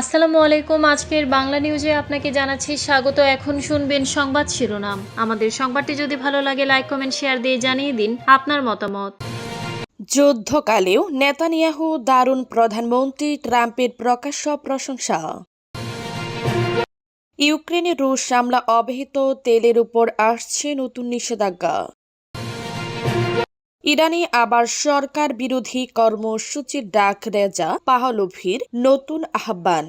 আসসালামু আলাইকুম। আজকের বাংলা নিউজে আপনাকে জানাচ্ছি স্বাগত। এখন শুনবেন সংবাদ শিরোনাম। আমাদের সংবাদটি যদি ভালো লাগে লাইক কমেন্ট শেয়ার দিয়ে জানিয়ে দিন আপনার মতামত। যুদ্ধকালেও নেতানিয়াহু দারুণ প্রধানমন্ত্রী ট্রাম্পের প্রকাশ্য প্রশংসা। ইউক্রেনে রুশ হামলা অবহিত, তেলের উপর আসছে নতুন নিষেধাজ্ঞা। ইরানে আবার সরকার বিরোধী কর্মসূচির ডাক রেজা পাহলভির নতুন আহ্বান।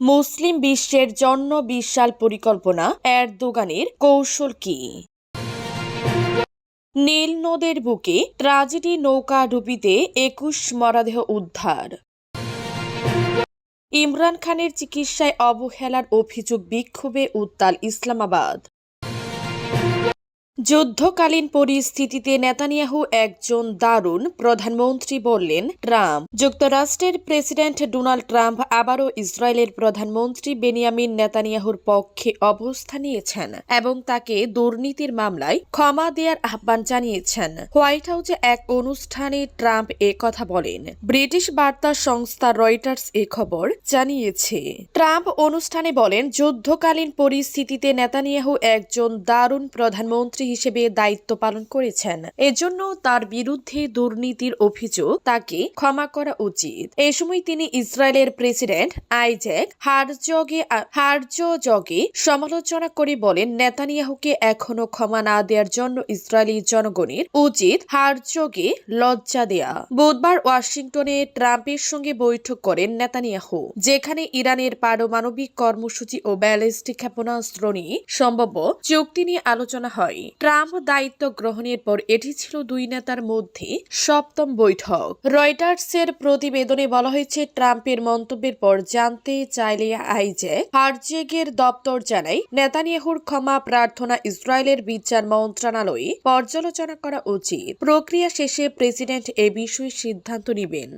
মুসলিম বিশ্বের জন্য বিশাল পরিকল্পনা, এরদোগানের কৌশল কি? নীল নদের বুকে ট্রাজেডি নৌকা ডুবিতে একুশ মরাদেহ উদ্ধার। ইমরান খানের চিকিৎসায় অবহেলার অভিযোগ বিক্ষোভে উত্তাল ইসলামাবাদ। যুদ্ধকালীন পরিস্থিতিতে নেতানিয়াহু একজন দারুণ প্রধানমন্ত্রী বললেন ট্রাম্প। যুক্তরাষ্ট্রের প্রেসিডেন্ট ডোনাল্ড ট্রাম্প আবারও ইসরায়েলের প্রধানমন্ত্রী বেনিয়ামিন নেতানিয়াহুর পক্ষে অবস্থান নিয়েছেন এবং তাকে দুর্নীতির মামলায় ক্ষমা দেওয়ার আহ্বান জানিয়েছেন। হোয়াইট হাউসে এক অনুষ্ঠানে ট্রাম্প এ কথা বলেন। ব্রিটিশ বার্তা সংস্থা রয়টার্স এ খবর জানিয়েছে। ট্রাম্প অনুষ্ঠানে বলেন, যুদ্ধকালীন পরিস্থিতিতে নেতানিয়াহু একজন দারুণ প্রধানমন্ত্রী হিসেবে দায়িত্ব পালন করেছেন। এজন্য তার বিরুদ্ধে দুর্নীতির অভিযোগ তাকে ক্ষমা করা উচিত। এ সময় তিনি ইসরায়েলের প্রেসিডেন্ট আইজ্যাক হারজগে হারজগে সমালোচনা করে বলেন, নেতানিয়াহুকে এখনও ক্ষমা না দেওয়ার জন্য ইসরায়েলি জনগণের উচিত হারজগে লজ্জা দেয়া। বুধবার ওয়াশিংটনে ট্রাম্পের সঙ্গে বৈঠক করেন নেতানিয়াহু, যেখানে ইরানের পারমাণবিক কর্মসূচি ও ব্যালিস্টিক ক্ষেপণাস্ত্র নিয়ে সম্ভাব্য চুক্তি নিয়ে আলোচনা হয়। ট্রাম্প দায়িত্ব গ্রহণের পর এটি ছিল দুই নেতার মধ্যে সপ্তম বৈঠক। রয়টার্সের প্রতিবেদনে বলা হয়েছে, ট্রাম্পের মন্তব্যের পর জানতে চাইলে আইজে হারজেগের দপ্তর জানায়, নেতানিয়াহুর ক্ষমা প্রার্থনা ইসরায়েলের বিচার মন্ত্রণালয়ে পর্যালোচনা করা উচিত। প্রক্রিয়া শেষে প্রেসিডেন্ট এ বিষয়ে সিদ্ধান্ত নেবেন।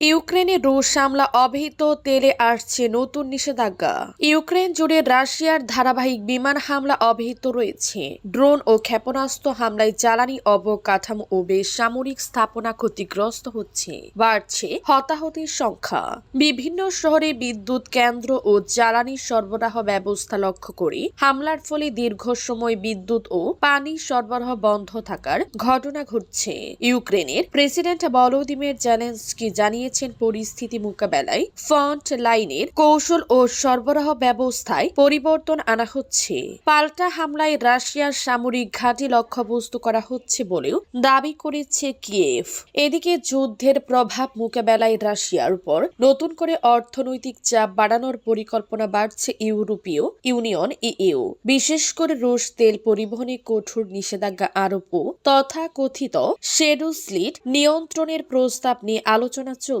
ইউক্রেনে রুশ হামলা অবহিত তেলে আসছে নতুন নিষেধাজ্ঞা। ইউক্রেন জুড়ে রাশিয়ার ধারাবাহিক বিমান হামলা অবহিত রয়েছে। ড্রোন ও ক্ষেপণাস্ত্র হামলায় জ্বালানি অবকাঠামো ও বেসামরিক স্থাপনা ক্ষতিগ্রস্ত হচ্ছে। বাড়ছে হতাহতের সংখ্যা। বিভিন্ন শহরে বিদ্যুৎ কেন্দ্র ও জ্বালানি সরবরাহ ব্যবস্থা লক্ষ্য করে হামলার ফলে দীর্ঘ সময় বিদ্যুৎ ও পানি সরবরাহ বন্ধ থাকার ঘটনা ঘটছে। ইউক্রেনের প্রেসিডেন্ট ভলোদিমির জেলেন্সকি জানিয়েছেন পরিস্থিতি মোকাবেলায়। ফ্রন্ট লাইনের কৌশল ও সরবরাহ ব্যবস্থায় পরিবর্তন আনা হচ্ছে। পাল্টা হামলায় রাশিয়ার সামরিক ঘাঁটি লক্ষ্যবস্তু করা হচ্ছে বলেও দাবি করেছে কিয়েভ। এদিকে যুদ্ধের প্রভাব মোকাবেলায় রাশিয়ার উপর নতুন করে অর্থনৈতিক চাপ বাড়ানোর পরিকল্পনা বাড়ছে ইউরোপীয় ইউনিয়ন ইইউ বিশেষ করে রুশ তেল পরিবহনে কঠোর নিষেধাজ্ঞা আরোপ ও তথাকথিত। শেডো স্লিট নিয়ন্ত্রণের প্রস্তাব নিয়ে আলোচনা চলছে।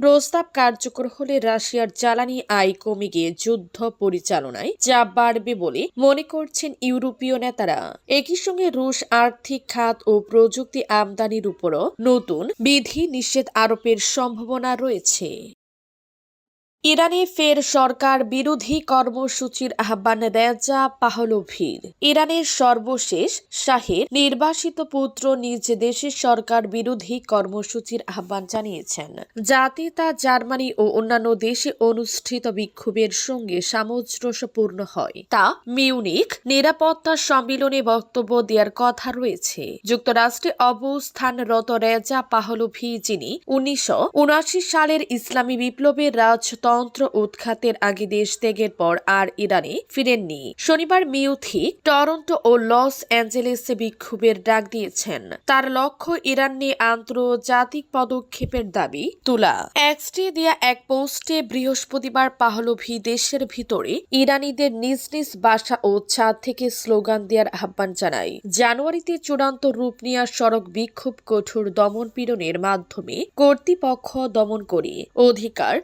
প্রস্তাব কার্যকর হলে রাশিয়ার জ্বালানি আয় কমে গিয়ে যুদ্ধ পরিচালনায় যা বাড়বে বলে মনে করছেন ইউরোপীয় নেতারা। একই সঙ্গে রুশ আর্থিক খাত ও প্রযুক্তি আমদানির উপরও নতুন বিধি নিষেধ আরোপের সম্ভাবনা রয়েছে। ইরানে ফের সরকার বিরোধী কর্মসূচির আহ্বান রেজা পাহলভির ইরানের সর্বশেষ শাহের নির্বাসিত পুত্র নিজ দেশের সরকার বিরোধী কর্মসূচির আহ্বান জানিয়েছেন। জাতি তা জার্মানি ও অন্যান্য দেশে অনুষ্ঠিত বিক্ষোভের সঙ্গে সামঞ্জস্যপূর্ণ হয়। তা মিউনিক নিরাপত্তা সম্মেলনে বক্তব্য দেওয়ার কথা রয়েছে। যুক্তরাষ্ট্রে অবস্থানরত রেজা পাহলভি যিনি উনিশশো উনআশি সালের ইসলামী বিপ্লবের রাজতন্ত্র উৎখাতের আগে দেশ ত্যাগের পর আর ইরানে ফিরেননি। শনিবার মিউথি, টরন্টো ও লস অ্যাঞ্জেলেসে বিক্ষোভের ডাক দিয়েছেন। তার লক্ষ্য ইরান নিয়ে আন্তর্জাতিক পদক্ষেপের দাবি, তোলা। এক্সটে দেয়া এক পোস্টে বৃহস্পতিবার পাহলভি দেশের ভিতরে ইরানিদের নিজ নিজ বাসা ও ছাদ থেকে স্লোগান দেওয়ার আহ্বান জানায়। জানুয়ারিতে চূড়ান্ত রূপ নেওয়া সড়ক বিক্ষোভ কঠোর দমন পীড়নের মাধ্যমে কর্তৃপক্ষ দমন করে। অধিকার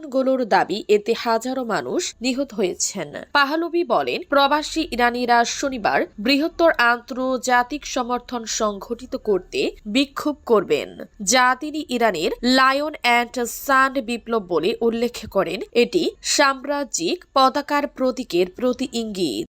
সংগঠনগুলোর দাবি, এতে হাজারো মানুষ নিহত হয়েছেন। পাহালবি বলেন, প্রবাসী ইরানিরা শনিবার বৃহত্তর আন্তর্জাতিক সমর্থন সংঘটিত করতে বিক্ষোভ করবেন, যা তিনি ইরানের লায়ন অ্যান্ড সান বিপ্লব বলে উল্লেখ করেন। এটি সাম্রাজ্যিক পতাকার প্রতীকের প্রতি ইঙ্গিত।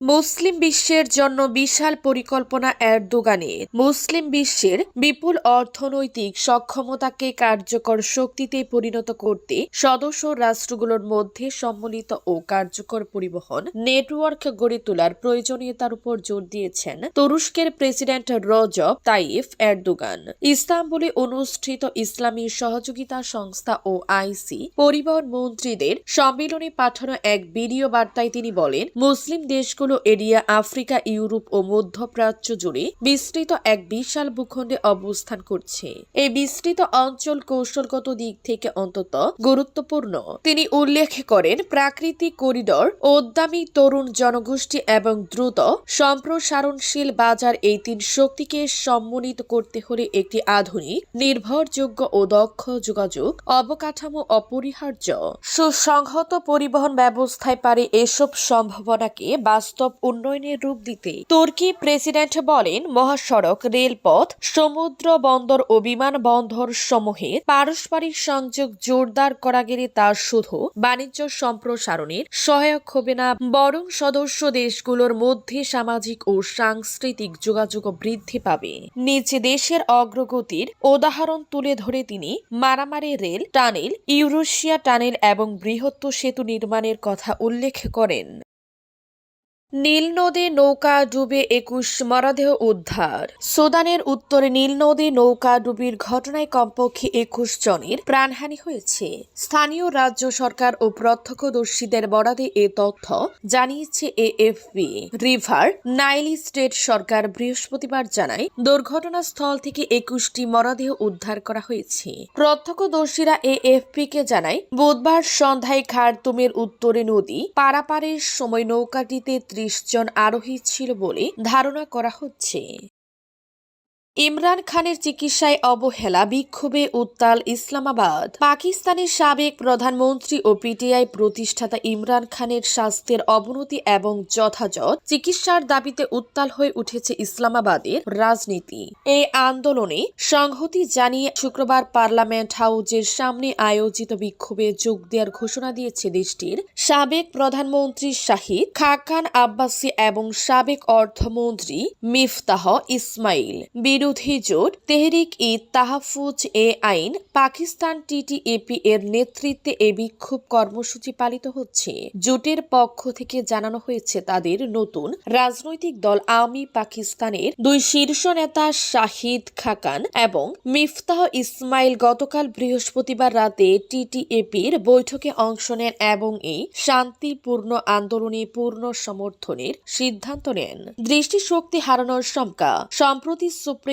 মুসলিম বিশ্বের জন্য বিশাল পরিকল্পনা এরদোগানের মুসলিম বিশ্বের বিপুল অর্থনৈতিক সক্ষমতাকে কার্যকর শক্তিতে পরিণত করতে সদস্য রাষ্ট্রগুলোর মধ্যে সম্মিলিত ও কার্যকর পরিবহন নেটওয়ার্ক গড়ে তোলার প্রয়োজনীয়তার উপর জোর দিয়েছেন তুরস্কের প্রেসিডেন্ট রজব তাইফ এরদোগান। ইস্তাম্বুলে অনুষ্ঠিত ইসলামী সহযোগিতা সংস্থা ও আইসি পরিবহন মন্ত্রীদের সম্মেলনে পাঠানো এক ভিডিও বার্তায় তিনি বলেন, মুসলিম দেশগুলো এরিয়া আফ্রিকা, ইউরোপ ও মধ্যপ্রাচ্য জুড়ে বিস্তৃত এক বিশাল ভূখণ্ডে অবস্থান করছে। এই বিস্তৃত অঞ্চল কৌশলগত দিক থেকে অন্তত গুরুত্বপূর্ণ। তিনি উল্লেখ করেন, প্রাকৃতিক করিডর, উদ্যমী তরুণ জনগোষ্ঠী এবং দ্রুত সম্প্রসারণশীল বাজার এই তিন শক্তিকে সম্মানিত করতে হলে একটি আধুনিক, নির্ভরযোগ্য ও দক্ষ যোগাযোগ অবকাঠামো অপরিহার্য। সুসংহত পরিবহন ব্যবস্থায় পারে এসব সম্ভাবনাকে বাস্তব উন্নয়নের রূপ দিতে। তুর্কি প্রেসিডেন্ট বলেন, মহাসড়ক, রেলপথ, সমুদ্র বন্দর ও বিমানবন্দর সমূহে পারস্পরিক সংযোগ জোরদার করা গেলে তা শুধু বাণিজ্য সম্প্রসারণের সহায়ক হবে না, বরং সদস্য দেশগুলোর মধ্যে সামাজিক ও সাংস্কৃতিক যোগাযোগ বৃদ্ধি পাবে। নিজ দেশের অগ্রগতির উদাহরণ তুলে ধরে তিনি, মারামারি রেল, টানেল, ইউরোশিয়া টানেল এবং বৃহত্ত সেতু নির্মাণের কথা উল্লেখ করেন। নীল নদে নৌকা ডুবে একুশ মরদেহ উদ্ধার। সুদানের উত্তরে নীল নদে নৌকা ডুবির ঘটনায় কমপক্ষে একুশ জনের প্রাণহানি হয়েছে। স্থানীয় রাজ্য সরকার ও প্রত্যক্ষদর্শীদের বরাদে এ তথ্য জানিয়েছে এএফপি। রিভার নাইলি স্টেট সরকার বৃহস্পতিবার জানায়, দুর্ঘটনাস্থল থেকে একুশটি মরদেহ উদ্ধার করা হয়েছে। প্রত্যক্ষদর্শীরা এএফপি কে জানায়, বুধবার সন্ধ্যায় খারতুমের উত্তরে নদী পারাপারের সময় নৌকাটিতে ত্রিশ জন আরোহী ছিল বলে ধারণা করা হচ্ছে। ইমরান খানের চিকিৎসায় অবহেলা, বিক্ষোভে উত্তাল ইসলামাবাদ। পাকিস্তানের সাবেক প্রধানমন্ত্রী ও পিটিআই প্রতিষ্ঠাতা ইমরান খানের স্বাস্থ্যের অবনতি এবং যথাযথ চিকিৎসার দাবিতে উত্তাল হয়ে উঠেছে ইসলামাবাদের রাজনীতি। এই আন্দোলনে সংহতি জানিয়ে শুক্রবার পার্লামেন্ট হাউজের সামনে আয়োজিত বিক্ষোভে যোগ দেওয়ার ঘোষণা দিয়েছে দেশটির সাবেক প্রধানমন্ত্রী শাহিদ, খাকান আব্বাসী এবং সাবেক অর্থমন্ত্রী মিফতাহ ইসমাইল। বিরোধী জোট তেহরিক ই তাহাফুজ এ আইন, পাকিস্তান টিটিএপি এর নেতৃত্বে এ বিক্ষোভ কর্মসূচি পালিত হচ্ছে। জোটের পক্ষ থেকে জানানো হয়েছে তাদের নতুন রাজনৈতিক দল আওয়ামী পাকিস্তানের দুই শীর্ষ নেতা শাহিদ খাকান এবং মিফতাহ ইসমাইল গতকাল বৃহস্পতিবার রাতে টিটিএপির বৈঠকে অংশ নেন এবং এই শান্তিপূর্ণ আন্দোলনে পূর্ণ সমর্থনের সিদ্ধান্ত নেন। দৃষ্টিশক্তি হারানোর শঙ্কা। সম্প্রতি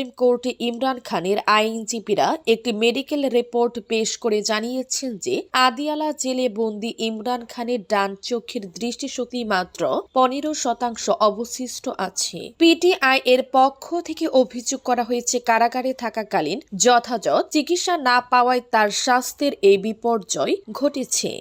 সুপ্রিম কোর্টে ইমরান খানের আইনজীবীরা একটি মেডিকেল রিপোর্ট পেশ করে জানিয়েছেন যে আদিয়ালা জেলে বন্দি ইমরান খানের ডান চোখের দৃষ্টিশক্তি মাত্র পনেরো শতাংশ অবশিষ্ট আছে। পিটিআই এর পক্ষ থেকে অভিযোগ করা হয়েছে, কারাগারে থাকাকালীন যথাযথ চিকিৎসা না পাওয়ায় তার স্বাস্থ্যের এই বিপর্যয় ঘটেছে।